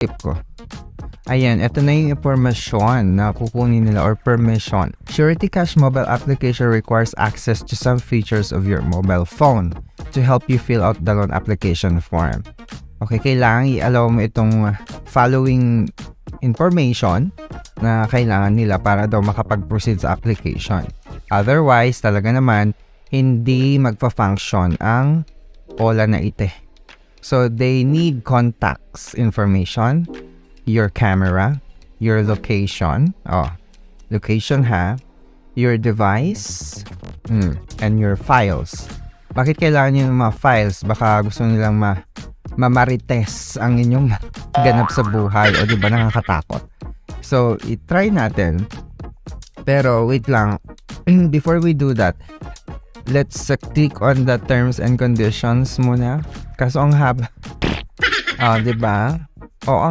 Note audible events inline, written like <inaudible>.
tip ko. Ayan, ito na yung information na kukunin nila or permission. Surety Cash mobile application requires access to some features of your mobile phone to help you fill out the loan application form. Okay, kailangan i-allow mo itong following information na kailangan nila para daw makapag-proceed sa application. Otherwise, talaga naman, hindi magpa-function ang OLA na ite. So, they need contacts information, your camera, your location, oh, location ha, your device, mm, and your files. Bakit kailangan nyo yung mga files? Baka gusto nilang ma mamarites ang inyong <laughs> ganap sa buhay o di ba nakakatakot. So, i-try natin. Pero wait lang, <clears throat> before we do that, let's click on the terms and conditions muna. Kaso ang haba. Ah, 'di ba? O ang